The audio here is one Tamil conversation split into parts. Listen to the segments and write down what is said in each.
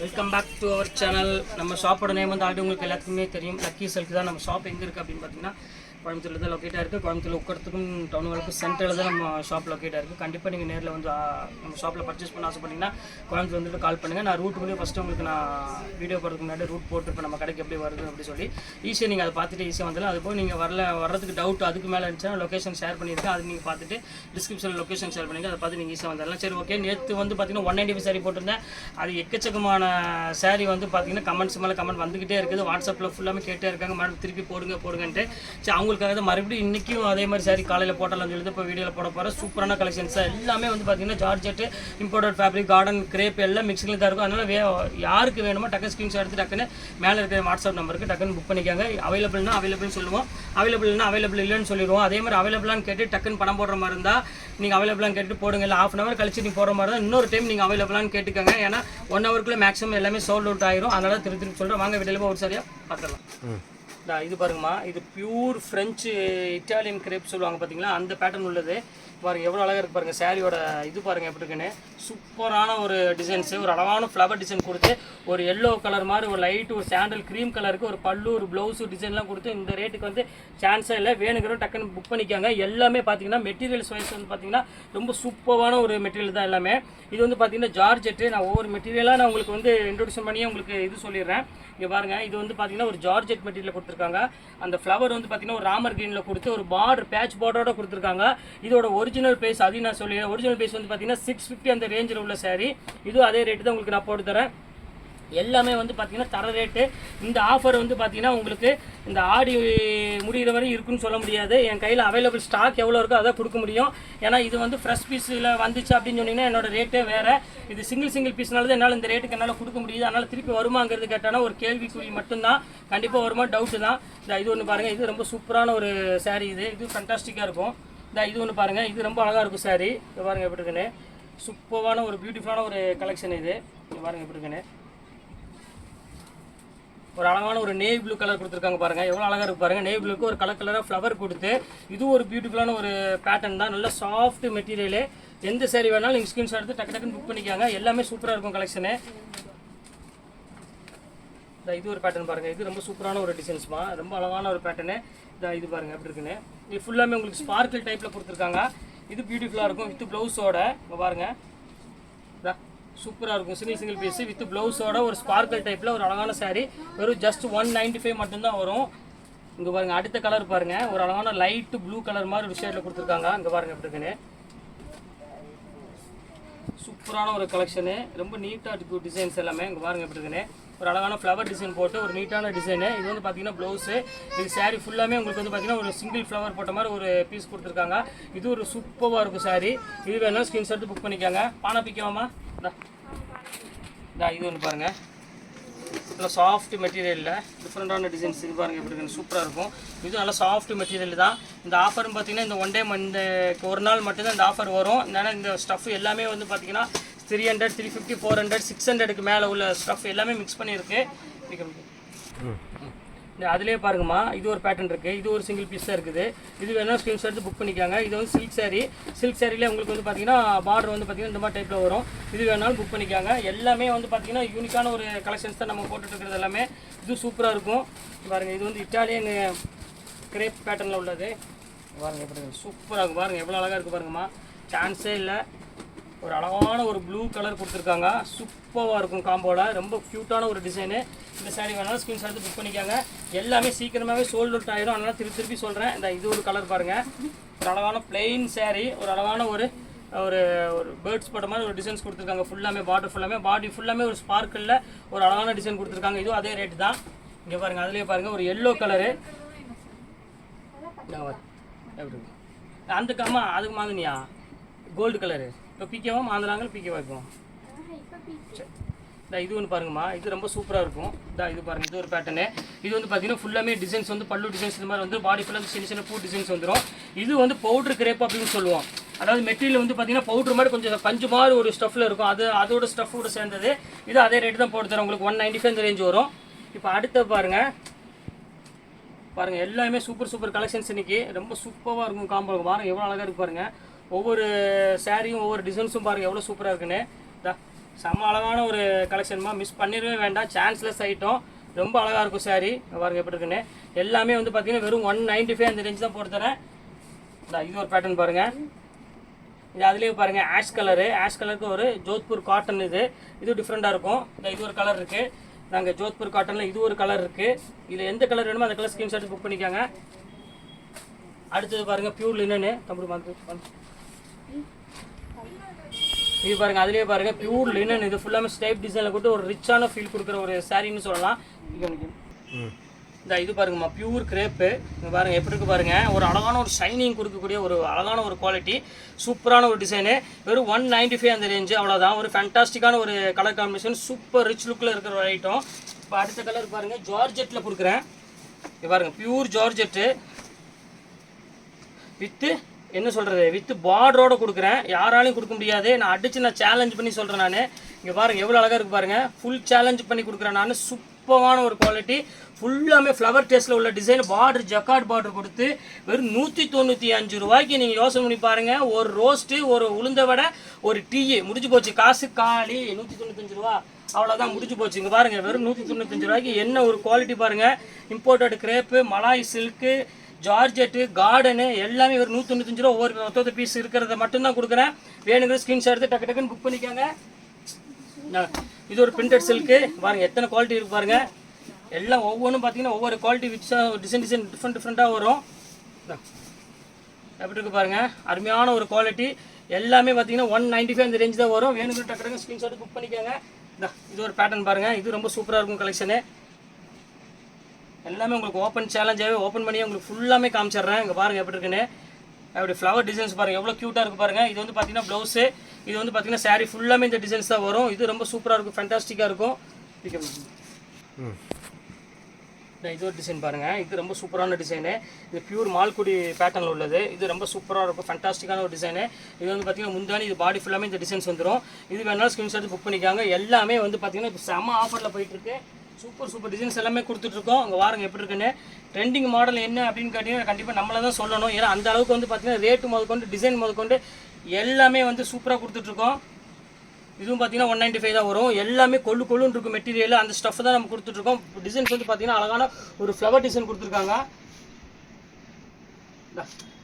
Welcome back to our channel நம்ம ஷாப்போட நேம் வந்து ஆல்ரெடி உங்களுக்கு எல்லாத்துக்குமே தெரியும். லக்கி செல்க்கு தான் நம்ம ஷாப் எங்கே இருக்குது அப்படின்னு பார்த்தீங்கன்னா கோயம்புத்தூரில் தான் லொக்கேட்டாக இருக்குது கோயம்புத்தூர் உட்கறதுக்கும் டவுன் வரைக்கும் சென்டரில் தான் நம்ம ஷாப் லொக்கேட்டாக இருக்குது கண்டிப்பாக நீங்கள் நேரில் வந்து நம்ம ஷாப்பில் பர்ச்சேஸ் பண்ண ஆசைப்பட்டீங்கன்னா கோயம்புத்தூர் வந்துட்டு கால் பண்ணுங்கள் நான் ரூட் கூட ஃபஸ்ட்டு உங்களுக்கு நான் வீடியோ போகிறதுக்கு முன்னாடி ரூட் போட்டிருப்பேன். நம்ம கடைக்கு எப்படி வருது அப்படி சொல்லி. ஈஸியாக நீங்கள் அதை பார்த்துட்டு ஈஸியாக வந்துடலாம். அது போக நீங்கள் வரல வர்றதுக்கு டவுட் அதுக்கு மேலே இருந்துச்சுன்னா லொக்கேஷன் ஷேர் பண்ணியிருக்கேன். அது நீங்கள் பார்த்துட்டு டிஸ்கிரிப்ஷனில் லொக்கேஷன் ஷேர் பண்ணிங்க. அதை பார்த்து நீங்கள் ஈஸியாக வந்துடலாம். சரி ஓகே நேற்று வந்து பார்த்தீங்கன்னா ஒன் நைன்டி சாரி போட்டிருந்தேன். அது எக்கச்சக்கமான சாரி வந்து பார்த்தீங்கன்னா கமெண்ட்ஸ் மேலே கமெண்ட் வந்துக்கிட்டே இருக்குது. வாட்ஸ்அப்பில் ஃபுல்லாமே கேட்டே இருக்காங்க. மேடம் திருப்பி போடுங்க போடுங்கன்ட்டு. சரி உங்களுக்காக தான் மறுபடியும் இன்றைக்கும் அதே மாதிரி சரி காலையில் போட்டலாம் சொல்லிட்டு இப்போ வீடியோவில் போட போகிறேன் சூப்பரான கலெக்ஷன்ஸ் எல்லாமே வந்து பார்த்தீங்கன்னா georgette imported fabric cotton crepe எல்லாம் மிக்சிங்கில் தான் இருக்கும். அதனால் வே யாருக்கு வேணுமோ டக்கு ஸ்க்ரீன்ஷாட் எடுத்து டக்குன்னு மேலே இருக்கிற வாட்ஸ்அப் நம்பருக்கு டக்குன்னு புக் பண்ணிக்காங்க. அவைலபிள்னா அவைலபிள்னு சொல்லுவோம். அவைலபிள்னா அவைலபிள் இல்லைன்னு சொல்லிடுவோம். அதே மாதிரி அவைலபிளான்னு கேட்டு டக்குன்னு பணம் போடுற மாதிரி இருந்தால் நீங்கள் அவைலபிளான்னு கேட்டு போடுங்க. இல்லை ஆஃப் அன் ஹவர் கழிச்சு நீங்கள் போடுற மாதிரி தான் இன்னொரு டைம் நீங்கள் அவைலபிளான்னு கேட்டுக்கோங்க. ஏன்னா ஒன் ஹவருக்குள்ளே மேக்ஸிமம் எல்லாமே சோல்ட் அவுட் ஆயிரும். அதனால் திருப்பி திருப்பி சொல்கிறேன் வாங்க வீடியோவில் ஒரு சரியாக பார்த்துக்கலாம் இது பாருங்கம்மா இது பியூர் ஃப்ரெஞ்சு இட்டாலியன் கிரேப் சொல்லுவாங்க பார்த்தீங்களா அந்த பேட்டர்ன் உள்ளது. பாருங்க எவ்வளோ அழகாக இருக்கு பாருங்க சாரியோட இது பாருங்க எப்படி இருக்குன்னு. சூப்பரான ஒரு டிசைன்ஸ் ஒரு அழகான ஃப்ளவர் டிசைன் கொடுத்து ஒரு எல்லோ கலர் மாதிரி ஒரு லைட் ஒரு சாண்டல் க்ரீம் கலருக்கு ஒரு பல்லு ஒரு ப்ளவுஸ் டிசைன்லாம் கொடுத்து இந்த ரேட்டுக்கு வந்து சான்ஸே இல்லை. வேணுங்கிற டக்குன்னு புக் பண்ணிக்காங்க. எல்லாமே பார்த்தீங்கன்னா மெட்டீரியல்ஸ் வைஸ் வந்து பார்த்தீங்கன்னா ரொம்ப சூப்பரான ஒரு மெட்டீரியல் தான் எல்லாமே. இது வந்து பார்த்தீங்கன்னா ஜார்ஜெட்டு. நான் ஒவ்வொரு மெட்டீரியலாக நான் உங்களுக்கு வந்து இன்ட்ரொடியூஷன் பண்ணியே உங்களுக்கு இது சொல்லிடுறேன். இங்கே பாருங்க இது வந்து பார்த்தீங்கன்னா ஒரு ஜார்ஜெட் மெட்டீரியல் கொடுத்துருக்காங்க. அந்த ஃப்ளவர் வந்து பார்த்தீங்கன்னா ஒரு ராமர் கிரீனில் கொடுத்து ஒரு பார்டர் பேட்ச் பார்டரோட கொடுத்துருக்காங்க. இதோட ஒரிஜினல் ஒரிஜினல் பேஸ் அதையும் நான் சொல்லிடுறேன். ஒரிஜினல் பேஸ் வந்து பார்த்தீங்கன்னா சிக்ஸ் ஃபிஃப்டி அந்த ரேஞ்சில் உள்ள சாரீ இதுவும் அதே ரேட்டு தான் உங்களுக்கு நான் போட்டு தரேன். எல்லாமே வந்து பார்த்தீங்கன்னா தர ரேட்டு இந்த ஆஃபர் வந்து பார்த்தீங்கன்னா உங்களுக்கு இந்த ஆடி முடிகிற வரை இருக்குன்னு சொல்ல முடியாது. என் கையில் அவைலபிள் ஸ்டாக் எவ்வளோ இருக்கோ அதை கொடுக்க முடியும். ஏன்னா இது வந்து ஃப்ரெஷ் பீஸில் வந்துச்சு அப்படின்னு சொன்னீங்கன்னா என்னோட ரேட்டே வேறு. இது சிங்கிள் சிங்கிள் பீஸ்னால தான் என்னால் இந்த ரேட்டுக்கு என்னால் கொடுக்க முடியுது. அதனால் திருப்பி வருமாங்கிறது கேட்டானா ஒரு கேள்விக்குறி மட்டும்தான். கண்டிப்பாக வருமா? டவுட்டு தான். இந்த இது ஒன்று பாருங்கள் இது ரொம்ப சூப்பரான ஒரு saree இது. இது ஃபண்டாஸ்டிக்காக இருக்கும். இந்த இது ஒன்று பாருங்கள் இது ரொம்ப அழகாக இருக்கும் சாரி இது பாருங்கள் எப்படி இருக்குன்னு. சூப்பரான ஒரு பியூட்டிஃபுல்லான ஒரு கலெக்ஷன் இது. இங்கே பாருங்கள் எப்படி இருக்குன்னு. ஒரு அழகான ஒரு நேவி ப்ளூ கலர் கொடுத்துருக்காங்க பாருங்கள் எவ்வளோ அழகாக இருக்கு பாருங்கள் நேவி ப்ளூக்கு ஒரு கலர் கலராக ஃப்ளவர் கொடுத்து இது ஒரு பியூட்டிஃபுல்லான ஒரு பேட்டர்ன் தான். நல்ல சாஃப்ட் மெட்டீரியலு எந்த சேரீ வேணாலும் நீங்கள் ஸ்கிரீன்ஷாட் எடுத்து டக்கு டக்குன்னு புக் பண்ணிக்காங்க. எல்லாமே சூப்பராக இருக்கும் கலெக்ஷனு இது ஒரு பேட்டர்ன் பாருங்கள் இது ரொம்ப சூப்பரான ஒரு டிசைன்ஸ்மா ரொம்ப அழகான ஒரு பேட்டர்னு இதா இது பாருங்க எப்படி இருக்குன்னு. இது ஃபுல்லாமே உங்களுக்கு ஸ்பார்க்கிள் டைப்பில் கொடுத்துருக்காங்க. இது பியூட்டிஃபுல்லாக இருக்கும் வித் ப்ளவுஸோட இங்கே பாருங்கள் சூப்பராக இருக்கும். சிங்கிள் சிங்கிள் பீஸ் வித் ப்ளவுஸோட ஒரு ஸ்பார்க்கல் டைப்பில் ஒரு அழகான சாரீ வெறும் ஜஸ்ட் ஒன் நைன்டி ஃபைவ் மட்டும்தான் வரும். இங்கே பாருங்கள் அடுத்த கலர் பாருங்கள் ஒரு அழகான லைட்டு ப்ளூ கலர் மாதிரி ஒரு ஷேடில் கொடுத்துருக்காங்க. இங்கே பாருங்க எப்படி இருக்குன்னு. சூப்பரான ஒரு கலெக்ஷனு ரொம்ப நீட்டாக இருக்குது டிசைன்ஸ் எல்லாமே. இங்கே பாருங்க எப்படி இருக்குன்னு. ஒரு அழகான ஃப்ளவர் டிசைன் போட்டு ஒரு நீட்டான டிசைனு இது வந்து பார்த்தீங்கன்னா ப்ளவுஸு இது சாரீ ஃபுல்லாமே உங்களுக்கு வந்து பார்த்தீங்கன்னா ஒரு சிங்கிள் ஃப்ளவர் போட்ட மாதிரி ஒரு பீஸ் கொடுத்துருக்காங்க. இது ஒரு சூப்பராக இருக்கும் சாரீ இது வேணாலும் ஸ்கிரீன்ஷாட்டு புக் பண்ணிக்காங்க. பானை பிக்கவாமா இந்தா. இந்தா இது ஒன்று பாருங்கள் நல்லா சாஃப்ட் மெட்டீரியலில் டிஃப்ரெண்ட்டான டிசைன்ஸ் இது பாருங்கள் எப்படி இருக்குது சூப்பராக இருக்கும். இது நல்லா சாஃப்ட் மெட்டீரியல் தான். இந்த ஆஃபரும் பார்த்தீங்கன்னா இந்த ஒன் டே இந்த ஒரு நாள் மட்டும்தான் இந்த ஆஃபர் வரும். ஏன்னா இந்த ஸ்டஃப் எல்லாமே வந்து பார்த்தீங்கன்னா three hundred three fifty four hundred six ஹண்ட்ரடுக்கு மேலே உள்ள ஸ்டஃப் எல்லாமே மிக்ஸ் பண்ணியிருக்கு. அதுலேயே பாருங்கம்மா இது ஒரு பேட்டர்ன் இருக்குது இது ஒரு சிங்கிள் பீஸ் தான் இருக்குது. இது வேணால் ஸ்க்ரீன்ஷாட் எடுத்து புக் பண்ணிக்காங்க. இது வந்து சில்க் saree. சில்க் சாரியில் உங்களுக்கு வந்து பார்த்தீங்கன்னா பார்டர் வந்து பார்த்தீங்கன்னா இந்த மாதிரி டைப்பில் வரும். இது வேணாலும் புக் பண்ணிக்காங்க. எல்லாமே வந்து பார்த்தீங்கன்னா யூனிக்கான ஒரு கலெக்ஷன்ஸ் தான் நம்ம போட்டுட்ருக்கிறது எல்லாமே. இது சூப்பராக இருக்கும். பாருங்கள் இது வந்து இட்டாலியன் கிரேப் பேட்டர்னில் உள்ளது. பாருங்கள் எப்படி சூப்பராக இருக்கும் பாருங்கள் எவ்வளோ அழகாக இருக்குது பாருங்கம்மா. சான்ஸே இல்லை. ஒரு அழகான ஒரு ப்ளூ கலர் கொடுத்துருக்காங்க. சூப்பராக இருக்கும் காம்போட ரொம்ப க்யூட்டான ஒரு டிசைனு இந்த சாரீ வேணாலும் ஸ்க்ரீன்ஷாட் எடுத்து புக் பண்ணிக்காங்க. எல்லாமே சீக்கிரமாகவே சோல்ட் அவுட் ஆகிடும் அதனால் திருப்பி திருப்பி சொல்கிறேன் இந்த இது ஒரு கலர் பாருங்கள் ஒரு அழகான பிளெயின் சேரீ ஒரு அழகான ஒரு ஒரு ஒரு பேர்ட்ஸ் போட்ட மாதிரி ஒரு டிசைன்ஸ் கொடுத்துருக்காங்க. ஃபுல்லாமே பார்டர் ஃபுல்லாமே பாடி ஃபுல்லாமே ஒரு ஸ்பார்க்கிளில் ஒரு அழகான டிசைன் கொடுத்துருக்காங்க. இதுவும் அதே ரேட்டு தான். இங்கே பாருங்கள் அதுலேயே பாருங்கள் ஒரு எல்லோ கலரு எப்படி அந்த கம்மா அதுக்கு மாதிரியா கோல்டு கலரு இப்போ பிக்கேவா மாந்துறாங்க பிக்கேவா இப்போ? இந்த இது ஒன்று பாருங்கம்மா. இது ரொம்ப சூப்பராக இருக்கும். இதான் இது பாருங்கள் இது ஒரு பேட்டர்னு இது வந்து பார்த்தீங்கன்னா ஃபுல்லாமே டிசைன்ஸ் வந்து பல்லு டிசைன்ஸ் இந்த மாதிரி வந்து பாடி ஃபுல்லாக சின்ன சின்ன பூ டிசைன்ஸ் வந்துடும் இது வந்து பவுட்ரு கிரேப் அப்படின்னு சொல்லுவோம். அதாவது மெட்டீரியல் வந்து பார்த்தீங்கன்னா பவுட்ரு மாதிரி கொஞ்சம் பஞ்சு மாதிரி ஒரு ஸ்டஃப்பில் இருக்கும். அது அதோட ஸ்டஃப்போட சேர்ந்தது. இது அதே ரேட்டு தான் போட்டு தரோம் உங்களுக்கு ஒன் நைன்டி ஃபைவ் ரேஞ்ச் வரும். இப்போ அடுத்த பாருங்கள் பாருங்கள் எல்லாமே சூப்பர் சூப்பர் கலெக்ஷன்ஸ் இன்னைக்கு. ரொம்ப சூப்பராக இருக்கும் காம்போ பாருங்கள் எவ்வளோ அழகாக இருக்கு பாருங்கள் ஒவ்வொரு சாரியும் ஒவ்வொரு டிசைன்ஸும் பாருங்க எவ்வளோ சூப்பராக இருக்குன்னு. இதா செம்ம அழகான ஒரு கலெக்ஷன்மா மிஸ் பண்ணிடவே வேண்டாம். சான்ஸ்லெஸ் ஐட்டம் ரொம்ப அழகாக இருக்கும் சாரி பாருங்க எப்படி இருக்குன்னு. எல்லாமே வந்து பார்த்தீங்கன்னா வெறும் ஒன் நைன்டி ஃபைவ் அந்த ரேஞ்ச் தான் போட்டு தரேன். இது ஒரு பேட்டர்ன் பாருங்கள் இது அதுலேயே பாருங்கள் ஆஷ் கலரு ஆஷ் கலருக்கு ஒரு ஜோத்பூர் காட்டன் இது. இது டிஃப்ரெண்ட்டாக இருக்கும். இந்த இது ஒரு கலர் இருக்குது நாங்கள் ஜோத்பூர் காட்டனில் இது ஒரு கலர் இருக்குது இதில் எந்த கலர் வேணுமோ அந்த கலர் ஸ்க்ரீன்ஷாட் புக் பண்ணிக்கோங்க. அடுத்தது பாருங்கள் பியூர் லின்னு தமிழ் வந்து. இது பாருங்க அதுலயே பாருங்க பியூர் லினன் இது ஃபுல்லாமே ஸ்டைப் டிசைனில் கொடுத்து ஒரு ரிச்சான ஃபீல் கொடுக்குற ஒரு சாரின்னு சொல்லலாம். இந்த இது பாருங்கம்மா பியூர் கிரேப்பு இங்க பாருங்க எப்படி இருக்கு பாருங்க ஒரு அழகான ஒரு ஷைனிங் கொடுக்கக்கூடிய ஒரு அழகான ஒரு குவாலிட்டி சூப்பரான ஒரு டிசைனு வெறும் ஒன் நைன்டி ஃபைவ் அந்த ரேஞ்சு அவ்வளோதான் ஒரு ஃபேண்டாஸ்டிக்கான ஒரு கலர் காம்பினேஷன் சூப்பர் ரிச் லுக்கில் இருக்கிற ஒரு ஐட்டம் இப்போ அடுத்த கலர் பாருங்க ஜார்ஜெட்டில் கொடுக்குறேன். இது பாருங்க பியூர் ஜார்ஜெட்டு வித்து என்ன சொல்கிறது வித்து பார்டரோட கொடுக்குறேன். யாராலையும் கொடுக்க முடியாது. நான் அடித்து நான் சேலஞ்ச் பண்ணி சொல்கிறேன் நான். இங்கே பாருங்கள் எவ்வளோ அழகாக இருக்கு பாருங்கள் ஃபுல் சேலஞ்ச் பண்ணி கொடுக்குறேன் நான். சூப்பரான ஒரு குவாலிட்டி ஃபுல்லாமே ஃப்ளவர் டேஸ்ட்டில் உள்ள டிசைன் பார்டர் ஜக்கார்ட் பார்டர் கொடுத்து வெறும் நூற்றி தொண்ணூற்றி அஞ்சு ரூபாய்க்கு நீங்கள் யோசனை பண்ணி பாருங்கள் ஒரு ரோஸ்ட்டு ஒரு உளுந்த வடை ஒரு டீ முடிஞ்சு போச்சு. காசு காலி. நூற்றி தொண்ணூத்தஞ்சு ரூபா. அவ்வளோதான் முடிஞ்சு போச்சு. இங்கே பாருங்க வெறும் நூற்றி தொண்ணூத்தஞ்சு ரூபாய்க்கு என்ன ஒரு குவாலிட்டி பாருங்கள் இம்போர்ட்டட் கிரேப்பு மலாய் சில்க்கு ஜார்ஜெட்டு கார்டனு எல்லாமே ஒரு நூற்றி தொண்ணூத்தஞ்சு ரூபா ஒவ்வொரு மொத்த பீஸ் இருக்கிறத மட்டும்தான் கொடுக்குறேன். வேணுங்கிற ஸ்க்ரீன்ஷாட் எடுத்து டக்கு டக்குன்னு புக் பண்ணிக்கோங்க. இது ஒரு பிரிண்டட் சில்க்கு பாருங்க எத்தனை குவாலிட்டி இருக்கு பாருங்க. எல்லாம் ஒவ்வொன்றும் பார்த்தீங்கன்னா ஒவ்வொரு குவாலிட்டி விட்ஸாக டிசைன் டிசைன் டிஃப்ரெண்ட் டிஃப்ரெண்ட்டாக வரும். எப்படி இருக்கு பாருங்க. அருமையான ஒரு குவாலிட்டி எல்லாமே பார்த்தீங்கன்னா ஒன் நைன்டி ஃபைவ் அந்த ரேஞ்ச் தான் வரும். வேணுங்கிற டக்கு டக்குன்னு ஸ்க்ரீன்ஷாட் புக் பண்ணிக்கோங்க. இது ஒரு பேட்டர்ன் பாருங்க. இது ரொம்ப சூப்பராக இருக்கும் கலெக்ஷனு எல்லாமே உங்களுக்கு ஓப்பன் சேலஞ்சாகவே ஓப்பன் பண்ணி உங்களுக்கு ஃபுல்லாமே காமிச்சிடுறேன். இங்கே பாருங்கள் எப்படி இருக்குன்னு. அப்படி ஃப்ளவர் டிசைன்ஸ் பாருங்கள் எவ்வளோ க்யூட்டாக இருக்குது பாருங்கள் இது வந்து பார்த்தீங்கன்னா ப்ளவுஸு இது வந்து பார்த்தீங்கன்னா சாரீ ஃபுல்லாமே இந்த டிசைன்ஸ் தான் வரும். இது ரொம்ப சூப்பராக இருக்கும் ஃபேண்டாஸ்டிக்காக இருக்கும். ம் இது ஒரு டிசைன் பாருங்கள் இது ரொம்ப சூப்பரான டிசைனு இது பியூர் மால்குடி பேட்டர்னில் உள்ளது. இது ரொம்ப சூப்பராக இருக்கும் ஃபேண்டாஸ்டிக்கான ஒரு டிசைனு இது வந்து பார்த்தீங்கன்னா முந்தானி இது பாடி ஃபுல்லாமே இந்த டிசைன்ஸ் வந்துடும் இது வேணாலும் ஸ்கிரீன்ஷாட் புக் பண்ணிக்காங்க. எல்லாமே வந்து பார்த்தீங்கன்னா இப்போ செம்ம ஆஃபரில் போயிட்டுருக்கு சூப்பர் சூப்பர் டிசைன்ஸ் எல்லாமே கொடுத்துட்ருக்கோம். அங்கே வாருங்க எப்படி இருக்குன்னு. ட்ரெண்டிங் மாடல் என்ன அப்படின்னு கேட்டிங்கன்னா கண்டிப்பாக நம்மளை தான் சொல்லணும். ஏன்னா அந்த அளவுக்கு வந்து பார்த்தீங்கன்னா ரேட்டு முதற்கொண்டு டிசைன் முதற்கொண்டு எல்லாமே வந்து சூப்பராக கொடுத்துட்ருக்கோம். இதுவும் பார்த்தீங்கன்னா ஒன் நைன்டி ஃபைவ் தான் வரும். எல்லாமே கொள்ளு கொள்ளுன்னு இருக்கும் மெட்டீரியல் அந்த ஸ்டஃப் தான் நம்ம கொடுத்துட்ருக்கோம். டிசைன்ஸ் வந்து பார்த்தீங்கன்னா அழகான ஒரு ஃப்ளவர் டிசைன் கொடுத்துருக்காங்க.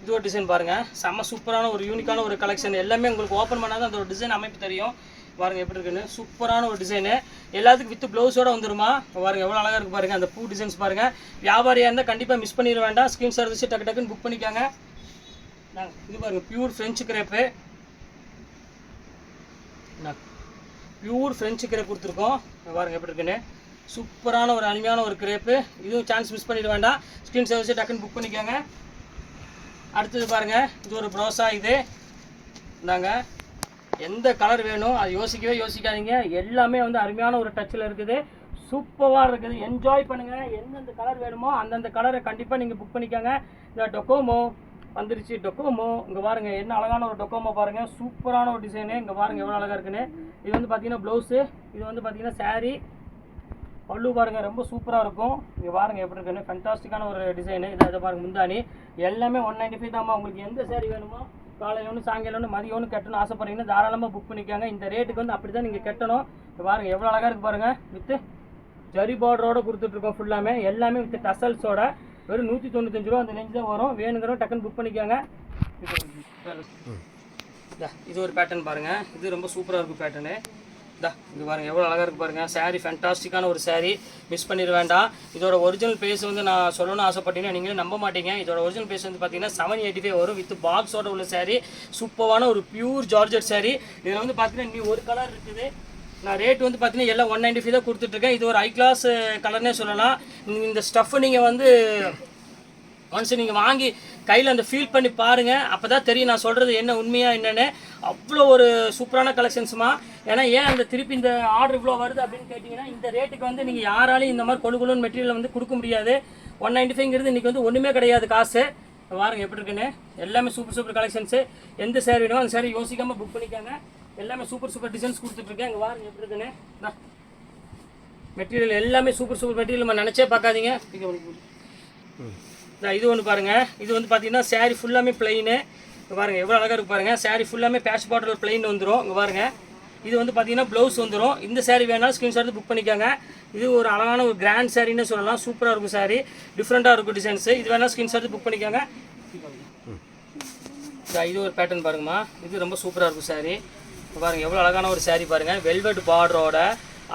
இது ஒரு டிசைன் பாருங்க. செம்ம சூப்பரான ஒரு யூனிக்கான ஒரு கலெக்ஷன் எல்லாமே உங்களுக்கு ஓப்பன் பண்ணாதான் அந்த ஒரு டிசைன் அமைப்பு தெரியும். பாருங்க எப்படி இருக்குன்னு. சூப்பரான ஒரு டிசைனு எல்லாத்துக்கும் வித்து ப்ளவுஸோட வந்துருமா? பாருங்க எவ்வளோ அழகாக இருக்கு பாருங்க. அந்த பூ டிசைன்ஸ் பாருங்க. வியாபாரியாக இருந்தால் கண்டிப்பாக மிஸ் பண்ணிட வேண்டாம். ஸ்க்ரீன் சார் வச்சு டக்கு டக்குன்னு புக் பண்ணிக்காங்க. இது பாருங்க pure French crepe pure French crepe கொடுத்துருக்கோம். பாருங்கள் பாருங்க எப்படி இருக்குன்னு. சூப்பரான ஒரு அருமையான ஒரு கிரேப்பு இதுவும் சான்ஸ் மிஸ் பண்ணிட வேண்டாம். ஸ்க்ரீன் ஷாட் வச்சு டக்குன்னு புக் பண்ணிக்கோங்க. அடுத்தது பாருங்க இது ஒரு ப்ரோஸா இது. இந்தாங்க. எந்த கலர் வேணும் அது யோசிக்கவே யோசிக்காதீங்க. எல்லாமே வந்து அருமையான ஒரு டச்சில் இருக்குது. சூப்பராக இருக்குது. என்ஜாய் பண்ணுங்கள் எந்தெந்த கலர் வேணுமோ அந்தந்த கலரை கண்டிப்பாக நீங்கள் புக் பண்ணிக்கோங்க. இந்த டொக்கோமோ வந்துருச்சு. டொக்கோமோ இங்கே பாருங்கள் என்ன அழகான ஒரு டொக்கோமோ பாருங்கள் சூப்பரான ஒரு டிசைனு இங்கே பாருங்கள் எவ்வளோ அழகாக இருக்குன்னு. இது வந்து பார்த்தீங்கன்னா ப்ளவுஸு இது வந்து பார்த்தீங்கன்னா சாரீ பல்லு பாருங்க ரொம்ப சூப்பராக இருக்கும். இங்கே பாருங்கள் எப்படி இருக்குன்னு. ஃபென்டாஸ்டிக்கான ஒரு டிசைனு இதை இதை பாருங்கள் முந்தானி எல்லாமே ஒன் நைன்ட்டி ஃபைவ் தாம்மா உங்களுக்கு எந்த சேரீ வேணுமோ காலையில் ஒன்று சாயங்காலம் ஒன்று மதியம் ஒன்று கட்டணும் ஆசைப்படுறீங்கன்னா தாராளமாக புக் பண்ணிக்கோங்க. இந்த ரேட்டுக்கு வந்து அப்படி தான் நீங்கள் கட்டணும். இங்க பாருங்க எவ்வளோ அழகாக இருக்கு பாருங்க. வித்து ஜரி பார்டரோட கொடுத்துட்ருக்கோம் ஃபுல்லாமே எல்லாமே வித் டசல்ஸோட வெறும் நூற்றி தொண்ணூத்தஞ்சு ரூபா அந்த ரேஞ்ச் தான் வரும். வேணுங்கிறோம் டக்குன்னு புக் பண்ணிக்கோங்க. இதா, இது ஒரு பேட்டர்ன் பாருங்க. இது ரொம்ப சூப்பராக இருக்கும் பேட்டர்னு இதா இங்கே பாருங்கள் எவ்வளோ அழகாக இருக்கு பாருங்க. Saree ஃபேண்டாஸ்டிக்கான ஒரு saree. மிஸ் பண்ணிட வேண்டாம். இதோட ஒரிஜினல் பேஸ் வந்து நான் சொல்லணும்னு ஆசைப்பட்டீங்கன்னா நீங்களே நம்ப மாட்டீங்க. இதோட ஒரிஜினல் பேஸ் வந்து பார்த்தீங்கன்னா செவன் எயிட்டி ஃபைவ் வரும் வித் பாக்ஸோட உள்ள saree. சூப்பரான ஒரு பியூர் ஜார்ஜர் saree. இதில் வந்து பார்த்தீங்கன்னா நீ ஒரு கலர் இருக்குது. நான் ரேட் வந்து பார்த்தீங்கன்னா எல்லாம் ஒன் நைன்டி ஃபைவ் தான் கொடுத்துட்ருக்கேன் இது ஒரு ஹை கிளாஸ் கலர்னே சொல்லலாம். இந்த ஸ்டஃப் நீங்கள் வந்து ஒன்ஸ் நீங்கள் வாங்கி கையில் அந்த ஃபீல் பண்ணி பாருங்கள் அப்போ தான் தெரியும் நான் சொல்கிறது என்ன உண்மையாக என்னென்னு. அவ்வளோ ஒரு சூப்பரான கலெக்ஷன்ஸுமா ஏன்னா ஏன் அந்த திருப்பி இந்த ஆர்டர் இவ்வளோ வருது அப்படின்னு கேட்டிங்கன்னா இந்த ரேட்டுக்கு வந்து நீங்கள் யாராலையும் இந்த மாதிரி கொழு கொழுன்னு மெட்டீரியல் வந்து கொடுக்க முடியாது. ஒன் நைன்டி ஃபைவ்ங்கிறது இன்றைக்கி வந்து ஒன்றுமே கிடையாது காசு. பாருங்க எப்படி இருக்குன்னு. எல்லாமே சூப்பர் சூப்பர் கலெக்ஷன்ஸு எந்த சேரீ வேணுமோ அந்த சேரீ யோசிக்காமல் புக் பண்ணிக்காங்க. எல்லாமே சூப்பர் சூப்பர் டிசைன்ஸ் கொடுத்துட்ருக்கேன் இங்கே பாருங்க எப்படி இருக்குன்னு. மெட்டீரியல் எல்லாமே சூப்பர் சூப்பர் மெட்டீரியல் நம்ம நினச்சே பார்க்காதீங்க. இங்க இந்த இது ஒன்று பாருங்கள் இது வந்து பார்த்தீங்கன்னா சேரீ ஃபுல்லாமே பிளெயினு இங்கே பாருங்கள் எவ்வளோ அழகாக இருக்கு பாருங்கள் சேரீ ஃபுல்லாமே பேட்ச் பாட்டில் பிளெயின் வந்துடும் இங்கே பாருங்கள் இது வந்து பார்த்தீங்கன்னா ப்ளவுஸ் வந்துடும் இந்த சேரீ வேணாலும் ஸ்க்ரீன்ஷாட் புக் பண்ணிக்கோங்க. இது ஒரு அழகான ஒரு கிராண்ட் சாரின்னு சொல்லலாம். சூப்பராக இருக்கும் சாரி டிஃப்ரெண்ட்டாக இருக்கும் டிசைன்ஸு இது வேணால் ஸ்க்ரீன்ஷாட் புக் பண்ணிக்கோங்க. இதா, இது ஒரு பேட்டர்ன் பாருங்கம்மா. இது ரொம்ப சூப்பராக இருக்கும் சாரி பாருங்கள் பாருங்க எவ்வளோ அழகான ஒரு saree பாருங்கள் வெல்வெட் பார்டரோட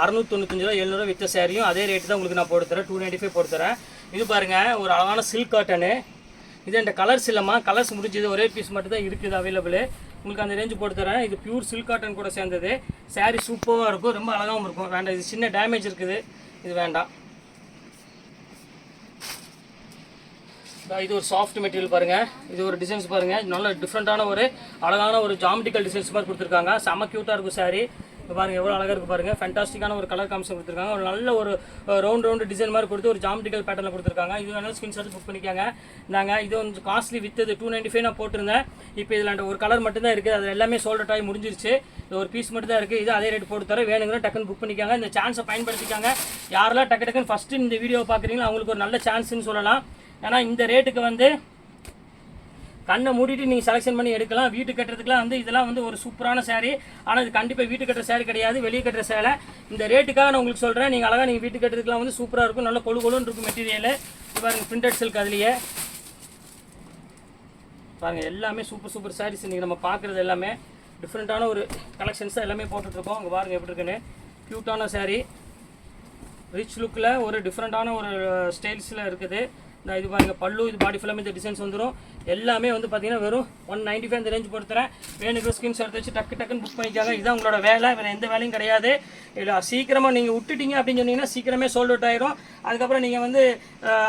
அறுநூத்தி தொண்ணூத்தஞ்சு ரூபா எழுநூறுவா வித்த சேரீயும் அதே ரேட்டு தான் உங்களுக்கு நான் போட்டு தரேன் டூ நைன்ட்டி ஃபைவ் போட்டு தரேன் இது பாருங்கள் ஒரு அழகான சில்க் காட்டனு இது இந்த கலர்ஸ் இல்லைம்மா. கலர்ஸ் முடிஞ்சது ஒரே பீஸ் மட்டும் தான் இருக்குது அவைலபிள் உங்களுக்கு அந்த ரேஞ்சு போட்டு தரேன் இது பியூர் சில்க் காட்டன் கூட சேர்ந்தது. சாரீ சூப்பராக இருக்கும் ரொம்ப அழகாகவும் இருக்கும். வேண்டாம் இது சின்ன டேமேஜ் இருக்குது. இது வேண்டாம். இது ஒரு சாஃப்ட் மெட்டீரியல் பாருங்கள் இது ஒரு டிசைன்ஸ் பாருங்க. நல்ல டிஃப்ரெண்ட்டான ஒரு அழகான ஒரு ஜாமெட்டிக்கல் டிசைன்ஸ் மாதிரி கொடுத்துருக்காங்க. செம க்யூட்டாக இருக்கும் சாரீ இப்போ பாருங்கள் எவ்வளோ அழகாக இருக்கு பாருங்கள் ஃபேண்டாஸ்டிக்கான ஒரு கலர் காமிஷன் கொடுத்துருக்காங்க. ஒரு நல்ல ஒரு ரவுண்ட் ரவுண்டு டிசைன் மாதிரி கொடுத்து ஒரு ஜாமெட்ரிக்கல் பேட்டர்ல கொடுத்துருக்காங்க. இது வேணாலும் ஸ்கிரீன்ஷாட் புக் பண்ணிக்காங்க. நாங்கள் இது கொஞ்சம் காஸ்ட்லி வித்தது டூ நைன்ட்டி ஃபைவ் நான் போட்டிருந்தேன். இப்போ இதில் அந்த ஒரு கலர் மட்டும்தான் இருக்குது. அது எல்லாமே சோல்டர் ஆகி முடிஞ்சிருச்சு. இது ஒரு பீஸ் மட்டும் தான் இருக்குது. இது அதே ரேட் போட்டு தர வேணுங்கிற டக்குன்னு புக் பண்ணிக்காங்க. இந்த சான்ஸை பயன்படுத்திக்காங்க. யாரெல்லாம் டக்கு டக்குன்னு ஃபஸ்ட்டு இந்த வீடியோ பார்க்குறீங்களோ அவங்களுக்கு ஒரு நல்ல சான்ஸ்னு சொல்லலாம். ஏன்னா இந்த ரேட்டுக்கு வந்து கண்ணை மூடிட்டு நீங்கள் செலெக்ஷன் பண்ணி எடுக்கலாம். வீட்டு கட்டுறதுக்குலாம் வந்து இதெல்லாம் வந்து ஒரு சூப்பரான சேரீ ஆனால் இது கண்டிப்பாக வீட்டு கட்டுற சேரீ கிடையாது வெளியே கட்டுற சேலை இந்த ரேட்டுக்காக நான் உங்களுக்கு சொல்கிறேன் நீங்கள் அழகாக நீங்கள் வீட்டு கட்டுறதுக்குலாம் வந்து சூப்பராக இருக்கும். நல்ல கொழு கொழுன்னு இருக்கும் மெட்டீரியல் பாருங்கள் பாருங்க பிரிண்டட் சில்க் அதுலேயே. பாருங்க எல்லாமே சூப்பர் சூப்பர் சாரீஸ் இன்றைக்கி நம்ம பார்க்குறது எல்லாமே டிஃப்ரெண்ட்டான ஒரு கலெக்ஷன்ஸாக எல்லாமே போட்டுட்ருக்கோம். அங்கே பாருங்கள் எப்படி இருக்குன்னு. க்யூட்டான saree. ரிச் லுக்கில் ஒரு டிஃப்ரெண்ட்டான ஒரு uh, ஸ்டைல்ஸில் இருக்குது. நான் இது பாருங்க பல்லு இது பாடி ஃபுல்லாமே இந்த டிசைன்ஸ் வந்துடும் எல்லாமே வந்து பார்த்தீங்கன்னா வெறும் ஒன் நைன்டி ஃபைவ் இந்த ரேஞ்ச் பொறுத்துறேன் வேணுங்கிற ஸ்கிரீன்ஸ் எடுத்து வச்சு டக்கு டக்குன்னு புக் பண்ணிக்காங்க இதுதான் உங்களோட வேலை வேறு எந்த வேலையும் கிடையாது. இல்லை சீக்கிரமாக நீங்கள் விட்டுட்டீங்க அப்படின்னு சொன்னீங்கன்னா சீக்கிரமே சோல்ட் அவுட் ஆயிரும். அதுக்கப்புறம் நீங்கள் வந்து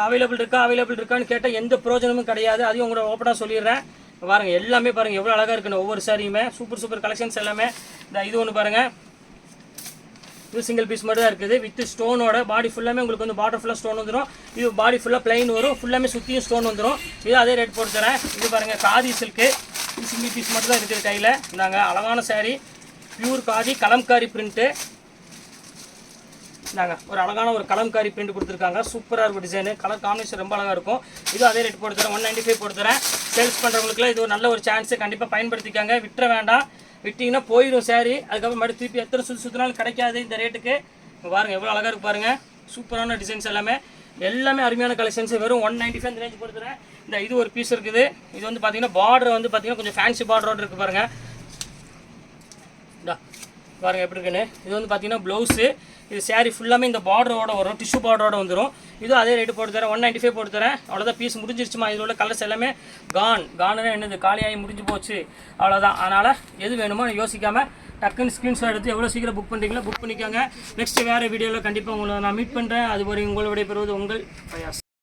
அவைலபிள் இருக்கா அவைலபிள் இருக்கான்னு கேட்டால் எந்த பிரயோஜனமும் கிடையாது. அதையும் உங்களோட ஓப்பனாக சொல்லிடுறேன். பாருங்கள் எல்லாமே பாருங்கள் எவ்வளோ அழகாக இருக்குன்னு ஒவ்வொரு சாரியுமே. சூப்பர் சூப்பர் கலெக்ஷன்ஸ் எல்லாமே. இந்த இது ஒன்று பாருங்கள் இது சிங்கிள் பீஸ் மட்டும் தான் இருக்குது. வித் ஸ்டோனோட பாடி ஃபுல்லாமே உங்களுக்கு வந்து பாட்டர் ஃபுல்லாக ஸ்டோன் வந்துடும் இது பாடி ஃபுல்லாக பிளைன் வரும். ஃபுல்லாமே சுற்றியும் ஸ்டோன் வந்துடும் இது அதே ரேட் போட்டு தரேன். இது பாருங்கள் காதி சில்க்கு இது சிங்கிள் பீஸ் மட்டும் தான் இருக்குது கையில். நாங்கள் அழகான saree. பியூர் காதி கலம்காரி பிரிண்ட்டு இந்தாங்க ஒரு அழகான ஒரு கலம்காரி பிரிண்ட் கொடுத்துருக்காங்க. சூப்பராக இருக்கும் டிசைனு கலர் காம்பினேஷன் ரொம்ப அழகாக இருக்கும். இது அதே ரேட் போட்டு தரேன். ஒன் நைன்ட்டி ஃபைவ் போட்டு தரேன். சேல்ஸ் பண்ணுறவங்களுக்குலாம் இது ஒரு நல்ல ஒரு சான்ஸு கண்டிப்பாக பயன்படுத்திக்காங்க. விட்டுற வேண்டாம். விட்டிங்கன்னா போயிடும் சாரி அதுக்கப்புறம் மறுபடியும் திருப்பி எத்தனை சுற்றி சுற்றினாலும் கிடைக்காது இந்த ரேட்டுக்கு பாருங்கள் எவ்வளோ அழகாக இருக்கு பாருங்கள் சூப்பரான டிசைன்ஸ் எல்லாமே. எல்லாமே அருமையான கலெக்ஷன்ஸ் வெறும் ஒன் நைன்டி ஃபைவ் ரேஞ்ச் கொடுத்துறேன் இந்த இது ஒரு பீஸ் இருக்குது. இது வந்து பார்த்தீங்கன்னா பார்டர் வந்து பார்த்தீங்கன்னா கொஞ்சம் ஃபேன்சி பார்டரோடு இருக்குது பாருங்கள் பாருங்கள் எப்படி இருக்குன்னு. இது வந்து பார்த்தீங்கன்னா ப்ளவுஸு இது சாரீ ஃபுல்லாமே இந்த பார்டரோட வரும். டிஷ்யூ பார்டரோட வந்துடும் இதுவும் அதே ரேட்டு போட்டு தரேன். ஒன் நைன்ட்டி ஃபைவ் போட்டு தரேன். அவ்வளோதான் பீஸ் முடிஞ்சிருச்சுமா? இதில் உள்ள கலர்ஸ் எல்லாமே கான் கானுன்னா என்னது? காலியாகி முடிஞ்சு போச்சு. அவ்வளோதான் அதனால் எது வேணுமோ யோசிக்காமல் டக்குன்னு ஸ்க்ரீன்ஷாட் எடுத்து எவ்வளோ சீக்கிரம் புக் பண்ணுறீங்களோ புக் பண்ணிக்கோங்க. நெக்ஸ்ட் வேறு வீடியோவில் கண்டிப்பாக உங்களை நான் மீட் பண்ணுறேன் அது வரை உங்களை விடைபெறுவது உங்கள் பயாஸ்